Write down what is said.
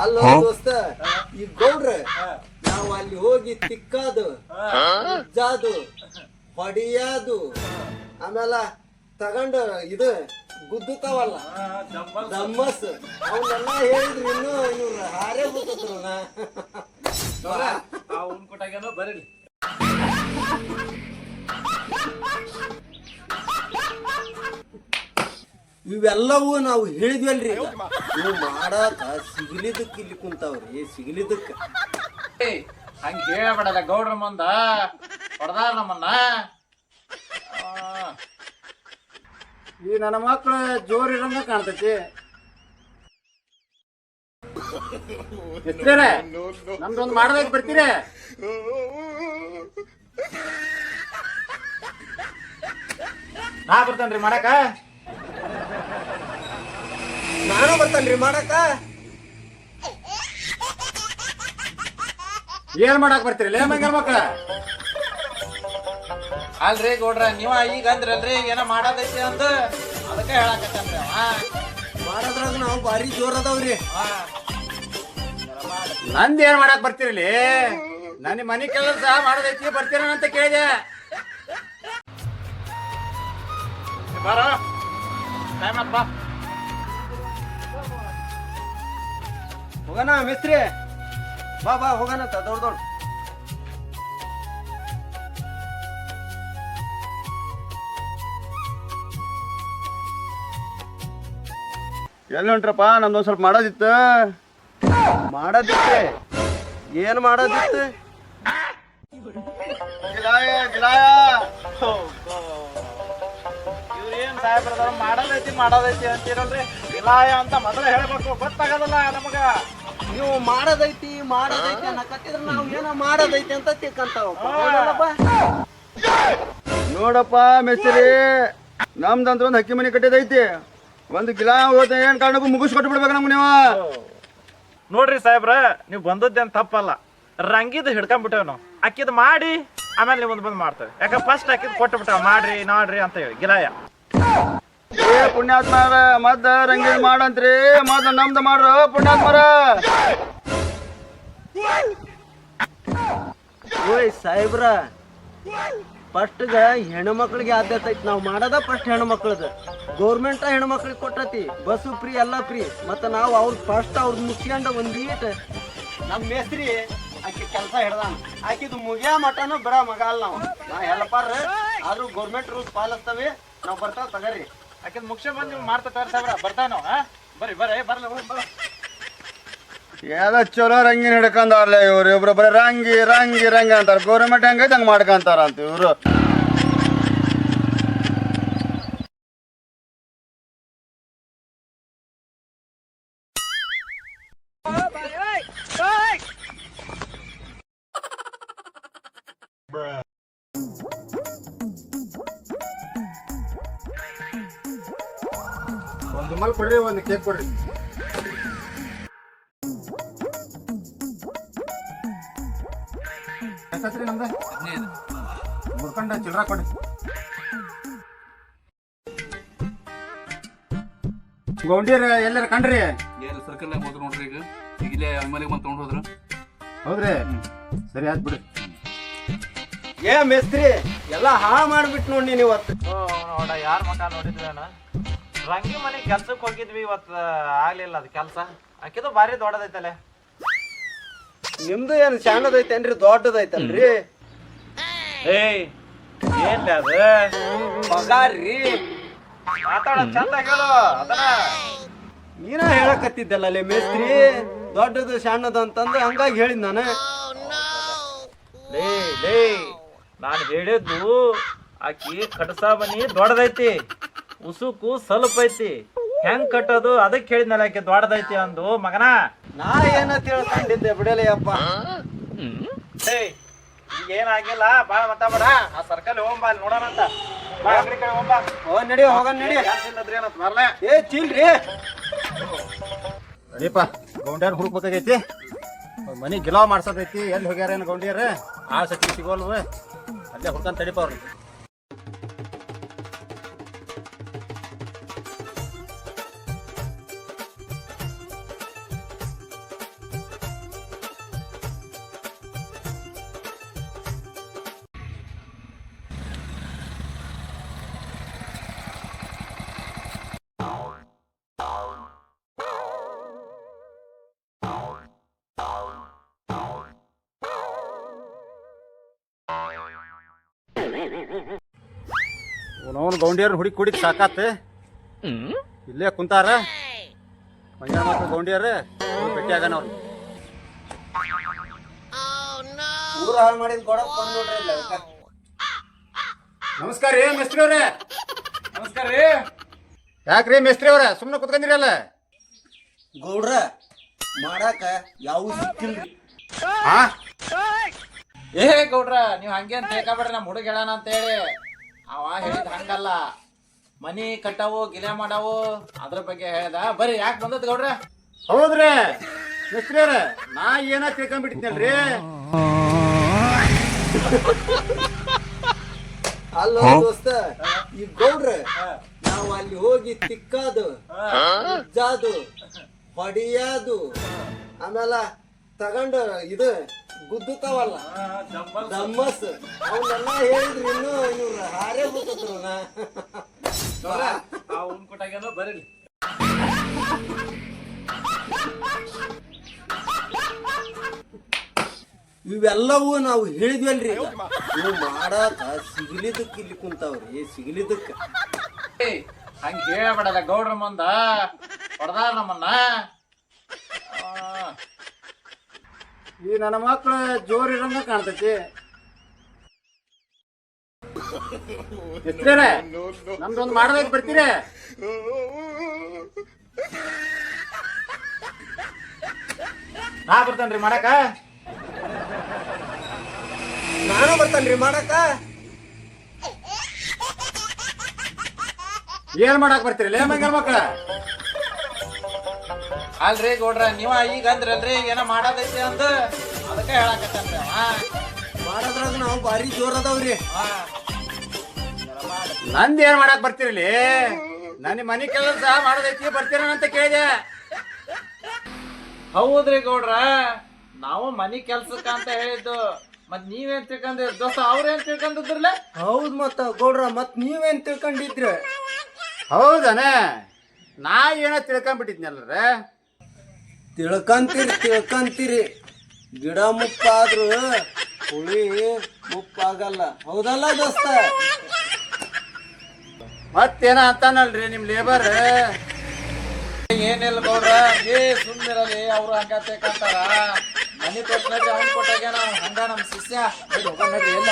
ಅಲ್ಲ ದೋಸ್ತ ಈ ಗೌಡ್ರ ನಾವು ಅಲ್ಲಿ ಹೋಗಿ ತಿಕ್ಕಾದು ಉಜ್ಜಾದು ಹೊಡಿಯಾದು ಆಮೇಲೆ ತಗೊಂಡು ಇದು ಗುದ್ದುತ್ತಾವಲ್ಲ ದಮ್ಮಸ್. ಅವನ್ನೆಲ್ಲ ಹೇಳಿದ್ರು ಇನ್ನು ಇವ್ರು ಹಾರೇ ನಾ ಅವ್ನ್ ಕೊಟ್ಟಾಗೇನೋ ಬರೀಲಿ. ಇವೆಲ್ಲವೂ ನಾವು ಹೇಳಿದ್ವಲ್ರಿ ನೀವು ಇವು ಮಾಡಾಕ ಸಿಗಲಿದಕ್ಕೆ ಇಲ್ಲಿ ಕುಂತಾವ್ರಿ ಸಿಗಲಿದಕ್ಕ ಹಂಗ ಹೇಳ್ಬೇಡಲ್ಲ ಗೌಡ್ರ ಮುಂದ. ಹೊಡೆದಾರ ನಮ್ಮನ್ನ. ಆ, ಈ ನನ್ನ ಮಕ್ಕಳು ಜೋರ್ ಇರಂಗ ಕಾಣ್ತೈತಿ. ಎಷ್ಟೇರೆ ನಮ್ದೊಂದು ಮಾಡ್ಬೇಕು ಬರ್ತೀರಿ. ನಾ ಬರ್ತೇನ್ರಿ ಮಾಡಕ. ನಾನು ಬರ್ತೇನ್ರಿ ಮಾಡಕ ಏನ್ ಮಾಡಕ್ ಬರ್ತೀರಿ? ಲೇ ಮಕ್ಕಳ ಅಲ್ರಿ ಗೌಡ್ರ ನೀವ ಈಗ ಅಂದ್ರಲ್ರಿ ಏನೋ ಮಾಡೋದೈತಿ ಅಂತ ಅದಕ್ಕೆ ಹೇಳಕತ್ತನ್ರಿ ಅವ. ಮಾಡೋದ್ರಾಗ ನಾವು ಭಾರಿ ಜೋರ್ ಅದಾವ್ರಿ. ಆ, ನಂದ್ ಏನ್ ಮಾಡಕ್ ಬರ್ತೀರಿ ನನ್ನ ಮನೆ ಕೆಲಸ ಮಾಡೋದೈತಿ ಅಂತ ಕೇಳಿದೆ. ಬಾರ. ಟೈಮ್ ಬಾ ಹೋಗೋಣ ಮಿಸ್ತ್ರಿ. ಬಾ ಬಾ ಹೋಗೋಣ ಅಂತ ದೊಡ್ಡ ದೊಡ್ಡ. ಎಲ್ಲಿ ಹೊಂಟ್ರಪ್ಪ? ಒಂದ್ ಸ್ವಲ್ಪ ಮಾಡೋದಿತ್ತು. ಮಾಡೋದಿತ್ತೆ. ಏನ್ ಮಾಡೋದಿತ್ತು? ಸಾಹೇಬ್ರದವ್ರ ಮಾಡೋದೈತಿ ಮಾಡೋದೈತಿ ಅಂತೀರಲ್ರಿ? ಗಿಲಾಯ ಅಂತ ಮೊದಲೇ ಹೇಳ್ಬೇಕು ಗೊತ್ತಾಗದಲ್ಲ ನಮಗ. ನೀವು ಮಾಡೋದೈತಿ ಮಾಡೋದೈತಿ ಅನ್ನಕತ್ತಿದ್ರ ನಾವು ಏನೋ ಮಾಡೋದೈತಿ ಅಂತ ತಿಕ್ಕಂತಾವ ನೋಡಪ್ಪ ಮೆಸ್ರಿ ನಮ್ದಂತ್ರ ಒಂದು ಹಕ್ಕಿ ಮನೆ ಕಟ್ಟಿದೈತಿ. ಒಂದು ಗಿಲಾ ಹೋದ ಏನ್ ಕಾರಣಕ್ಕೂ ಮುಗಿಸ್ಕೊಟ್ಟು ಬಿಡ್ಬೇಕು ನಮ್ಗೆ ನೀವು. ನೋಡ್ರಿ ಸಾಹೇಬ್ರ ನೀವು ಬಂದದ್ದೇನ್ ತಪ್ಪಲ್ಲ. ರಂಗಿದ್ ಹಿಡ್ಕೊಂಡ್ಬಿಟ್ಟೇವ್ ನಾವು. ಅಕ್ಕಿದ್ ಮಾಡಿ ಆಮೇಲೆ ನೀವು ಬಂದು ಬಂದು ಮಾಡ್ತೇವೆ. ಯಾಕಂದ್ರೆ ಫಸ್ಟ್ ಅಕ್ಕಿದ್ ಕೊಟ್ಟು ಬಿಟ್ಟವ ಮಾಡ್ರಿ ನೋಡ್ರಿ ಅಂತ ಹೇಳಿ. ಗಿಲಾಯ. ಏ ಪುಣ್ಯಾತ್ಮರ ಮದ್ದ ರಂಗ ಮಾಡಂತ್ರಿ, ಮದ್ದ ನಮ್ದು ಮಾಡ್ರ ಪುಣ್ಯಾತ್ಮರ. ಓಯ್ ಸಾಹೇಬ್ರ ಫಸ್ಟ್ಗ ಹೆಣ್ಮಕ್ಳಿಗೆ ಆದ್ಯತೆ ಐತಿ, ನಾವು ಮಾಡೋದ ಫಸ್ಟ್ ಹೆಣ್ಮಕ್ಳದ. ಗೌರ್ಮೆಂಟ ಹೆಣ್ಮಕ್ಳಿಗೆ ಕೊಟ್ಟತಿ, ಬಸ್ಸು ಫ್ರೀ, ಎಲ್ಲ ಫ್ರೀ, ಮತ್ತೆ ನಾವು ಅವ್ರ ಫಸ್ಟ್ ಅವ್ರ ಮುಚ್ಕೊಂಡ ಒಂದೀಟ್ ನಮ್ಮ ಮೇಸ್ತ್ರಿ ಆಕಿ ಕೆಲಸ ಹಿಡ್ದಾನ. ಆಕಿದು ಮುಗಿಯ ಮಟನು ಬಿಡ ಮಗ ಅಲ್ಲ ನಾವು. ನಾ ಹೆಲ್ಪರ್, ಆದ್ರೂ ಗೌರ್ಮೆಂಟ್ ರೂಲ್ಸ್ ಪಾಲಿಸ್ತವೆ. ನಾವು ಬರ್ತಾವ ತಗರಿ. ಯಾಕಂದ್ರೆ ಮುಖ್ಯ ಬಂದ್ ನೀವು ಮಾಡ್ತಾ ತೋರಿ ಬರ್ತಾವ ಬರ್ತಾನೋ, ಹಾ? ಬರ್ರಿ ಬರ್ರಿ, ಬರ್ಲ ಬರ್ರಿ ಎಲ್ಲ ಚಲೋ ರಂಗಿನ ಹಿಡ್ಕೊಂಡವ್ರಲ್ಲ ಇವ್ರು. ಇವ್ರು ಬರೀ ರಂಗಿ ರಂಗಿ ರಂಗಿ ಅಂತಾರ. ಗೌರ್ಮೆಂಟ್ ಹೆಂಗೈತೆ ಹಂಗೆ ಮಾಡ್ಕೊಂತಾರ ಅಂತ ಇವ್ರು. ಮಲ್ ಕೊಡ್ರಿ ಒಂದು ಕೇಕ್ ಕೊಡ್ರಿ. ಎಷ್ಟತ್ರಿ ನಮ್ದು? ಮುರ್ಕೊಂಡ ಚಿಲ್ರ ಕೊಡಿ ಗೌಂಡಿಯರ್ ಎಲ್ಲಾರ ಕಂಡ್ರಿ? ಏನು ಸರ್ಕಲ್ನಾಗ ಹೋದ್ರು ನೋಡ್ರಿ ಈಗ? ಈಗ ಇಲ್ಲೇ ಅಮ್ಮಲಿಗೆ ಬಂದು ತೊಗೊಂಡು ಹೋದ್ರು. ಹೌದ್ರಿ? ಸರಿ ಆಯ್ತು ಬಿಡ್ರಿ. ಏ ಮೇಸ್ತ್ರಿ ಎಲ್ಲ ಹಾಳು ಮಾಡ್ಬಿಟ್ಟು ನೋಡಿ ನೀನು ಇವತ್ತು. ನೋಡ ಯಾರ ಮಕ ನೋಡಿದ್ವೇನ ರಂಗಿ ಮನೆ ಕೆಲ್ಸಕ್ಕೆ ಹೋಗಿದ್ವಿ ಇವತ್ತು ಆಗ್ಲಿಲ್ಲ ಅದು ಕೆಲಸ. ಅಕ್ಕಿದು ಭಾರಿ ದೊಡ್ಡದೈತಲ್ಲ ನಿಮ್ದು ಏನು ಸಣ್ಣದೈತೇನ್ರಿ ದೊಡ್ಡದೈತಲ್ರಿ? ಏಯ್ ಏನ್ ಅದು? ಪಗಾರ್ರಿ ಮಾತಾಡ ಚಂದ ಹೇಳು ಅದನ್ನ. ನೀನ ಹೇಳಕತ್ತಿದ್ದಲ್ಲ ಮೇಸ್ತ್ರಿ ದೊಡ್ಡದು ಸಣ್ಣದು ಅಂತಂದು ಹಂಗಾಗಿ ಹೇಳಿದ್ ನಾನು. ಲೇ ಲೇ ನಾನು ಹೇಳಿದ್ದು ಆಕಿ ಕಡಸ ಮನಿ ದೊಡ್ಡದೈತಿ. ಉಸುಕು ಸ್ವಲ್ಪ ಐತಿ. ಹೆಂಗ್ ಕಟ್ಟೋದು? ಅದಕ್ಕೆ ಹೇಳಿದ್ನಲ್ಲ ಆಕೆ ದೊಡ್ಡದೈತಿ ಅಂದು. ಮಗನ ನಾ ಏನ ತಿಳ್ಕೊಂಡಿದ್ದೆ ಬಿಡಲಿಯಪ್ಪ. ಈಗ ಏನಾಗಿಲ್ಲ ಬಾಳ ಮಾತಾಡ ಆ ಸರ್ಕಲ್ ಹೋಗ್ಬಾ ಅಲ್ಲಿ ನೋಡೋಣ ಅಂತ. ಬಾ ಅಂಗಡಿ ಕಡೆ ಹೋಗ್ಬಾ ಓ ನಡಿ ಹೋಗನ್ ನಡಿ. ಕೆಲ್ಸ ಇಲ್ಲದ್ರಿ ಏನಂತ ಬರ್ಲೆ. ಏ ಚಿಲ್ರಿ. ಅದೇಪ ಗೌಂಡ್ಯಾರ ಹುಡುಕ್ಬೇಕಾಗೈತಿ ಮನಿ ಗಿಲಾವ್ ಮಾಡ್ಸೋದೈತಿ. ಎಲ್ಲಿ ಹೋಗ್ಯಾರ ಏನು ಗೌಂಡಿಯರ್? ಆ ಸತಿ ಸಿಗೋಲ್ವ? ಅಲ್ಲೇ ಹುಡ್ಕೊಂಡ್ ತಡಿಪ ಅವ್ರು ಅವನವನು ಗೌಂಡಿಯರ್ ಹುಡಿ ಕುಡಿಕ್ ಸಾಕಾತ್. ಇಲ್ಲೇ ಕುಂತಾರ. ಮಂಜಾನ ಗೌಂಡಿಯರ್ ಭೇಟಿ ಆಗೋಣ ಅವ್ರು ನಮಸ್ಕಾರ ರೀ ಮೇಸ್ತ್ರಿ ಅವ್ರೆ ನಮಸ್ಕಾರ ರೀ. ಯಾಕ್ರಿ ಮೇಸ್ತ್ರಿ ಅವ್ರ ಸುಮ್ಮನೆ ಕುತ್ಕೊಂಡಿರಲ್ಲ? ಗೌಡ್ರ ಮಾಡಾಕ ಯಾವ ಸಿಕ್ಕಿಲ್ರಿ. ಹಾ ಏ ಗೌಡ್ರ ನೀವ್ ಹಂಗೆ ಅಂತ ಹೇಳ್ಕೊಬೇಡ್ರಿ ನಮ್ಮ ಹುಡುಗ ಹೇಳೋಣ ಅಂತ ಹೇಳಿ ಅವ ಹೇಳಿದ್ ಹಂಗಲ್ಲ. ಮನಿ ಕಟ್ಟವು ಗಿಲೆ ಮಾಡವು ಅದ್ರ ಬಗ್ಗೆ ಹೇಳ್ದ. ಬರೀ ಯಾಕೆ ಬಂದದ್ ಗೌಡ್ರ? ಹೌದ್ರಿ. ಮೇಸ್ತ್ರಿ ಅವ್ರ ನಾ ಏನ ತಿಳ್ಕೊಂಡ್ಬಿಟ್ಟಿದ್ನಲ್ರಿ ಅಲ್ಲ ದೋಸ್ತ ಈ ಗೌಡ್ರ ನಾವ್ ಅಲ್ಲಿ ಹೋಗಿ ತಿಕ್ಕಾದು ಜಾದು ಹೊಡಿಯಾದು ಆಮೇಲೆ ತಗೊಂಡು ಇದು ಗುದ್ದುತ್ತಾವಲ್ಲ? ದಮ್ಮಸ್ ಅವನ್ನೆಲ್ಲ ಹೇಳಿದ್ರಿ ಇನ್ನು ಇವ್ರ ಹಾರೇ ಬಿಟ್ಟದ್ರು ನಾ. ಅವ್ನ್ ಕೊಟ್ಟಾಗೇನೋ ಬರ್ರಿ ಇವೆಲ್ಲವೂ ನಾವು ಹೇಳಿದ್ವಲ್ರಿ. ಇವು ಮಾಡಾಕ ಸಿಗಲಿದಕ್ಕೆ ಇಲ್ಲಿ ಕುಂತಾವ್ರಿ ಸಿಗ್ಲಿದಕ್ಕೆ ಹಂಗೆ ಹೇಳ್ಬೇಡಲ್ಲ ಗೌಡ್ರ ಮುಂದ. ಹೊಡೆದಾರ ನಮ್ಮನ್ನ ಆ, ಈ ನನ್ನ ಮಕ್ಕಳು ಜೋರ್ ಇರಂಗ ಕಾಣ್ತೈತಿ. ಮೇಸ್ತ್ರಿಯರೇ ನಮ್ದೊಂದು ಮಾಡೋದಕ್ಕೆ ಬಿಡ್ತೀರಿ ನಾ ಬರ್ತೇನ್ರಿ ಮಾಡಕ ನಾನು ಬರ್ತಾನ್ರಿ ಮಾಡಕ ಏನ್ ಮಾಡಕ್ ಬರ್ತೀರಿ? ಲೇ ಮಂಗನ ಮಕ್ಳ. ಅಲ್ರಿ ಗೌಡ್ರ ನೀವ ಈಗ ಅಂದ್ರಲ್ರಿ ಏನೋ ಮಾಡೋದೈತಿ ಅಂತ ಅದಕ್ಕೆ ಹೇಳಕತ್ತನ್ರಿ ಮಾಡೋದ್ರಾಗ ನಾವು ಭಾರಿ ಜೋರ್ ಅದಾವ್ರಿ. ನಂದ್ ಏನ್ ಮಾಡಕ್ ಬರ್ತಿರ್ಲಿ? ನನ್ನ ಮನೆ ಕೆಲಸ ಮಾಡೋದೈತಿ ಬರ್ತೀರೇನಂತ ಕೇಳಿದೆ. ಹೌದ್ರಿ ಗೌಡ್ರ ನಾವು ಮನಿ ಕೆಲ್ಸಕ್ಕ ಅಂತ ಹೇಳಿದ್ದು ಮತ್ ನೀವೇನ್ ತಿಳ್ಕೊಂಡ್ರಿ ದೋಸ್ತ ಅವ್ರೇನ್ ತಿಳ್ಕೊಂಡಿದ್ರಲ್ಲ ಹೌದ್ ಮತ್ತ ಗೌಡ್ರ ಮತ್ ನೀವೇನ್ ತಿಳ್ಕೊಂಡಿದ್ರಿ? ಹೌದನ? ನಾ ಏನೋ ತಿಳ್ಕೊಂಡ್ಬಿಟ್ಟಿದ್ನಲ್ರ ತಿಳ್ಕಂತೀರಿ ತಿಳ್ಕಂತೀರಿ. ಗಿಡ ಮುಪ್ಪಾದ್ರು ಹುಳಿ ಮುಪ್ಪಾಗಲ್ಲ. ಹೌದಲ್ಲ ದೋಸ್ತ? ಮತ್ತೇನ ಅಂತಾನಲ್ರಿ ನಿಮ್ ಲೇಬರ್ ಏನಿಲ್ಲ ಗೌಡ್ರ, ಏ ಸುಮ್ಮಿರಲಿ ಅವ್ರು ಹಂಗ ತಿಳ್ಕೊಂತಾರ ಮನಿ ಕೊಟ್ಟು ಕೊಟ್ಟಾಗ ಹಂಗ ನಮ್ ಶಿಷ್ಯ. ಎಲ್ಲ.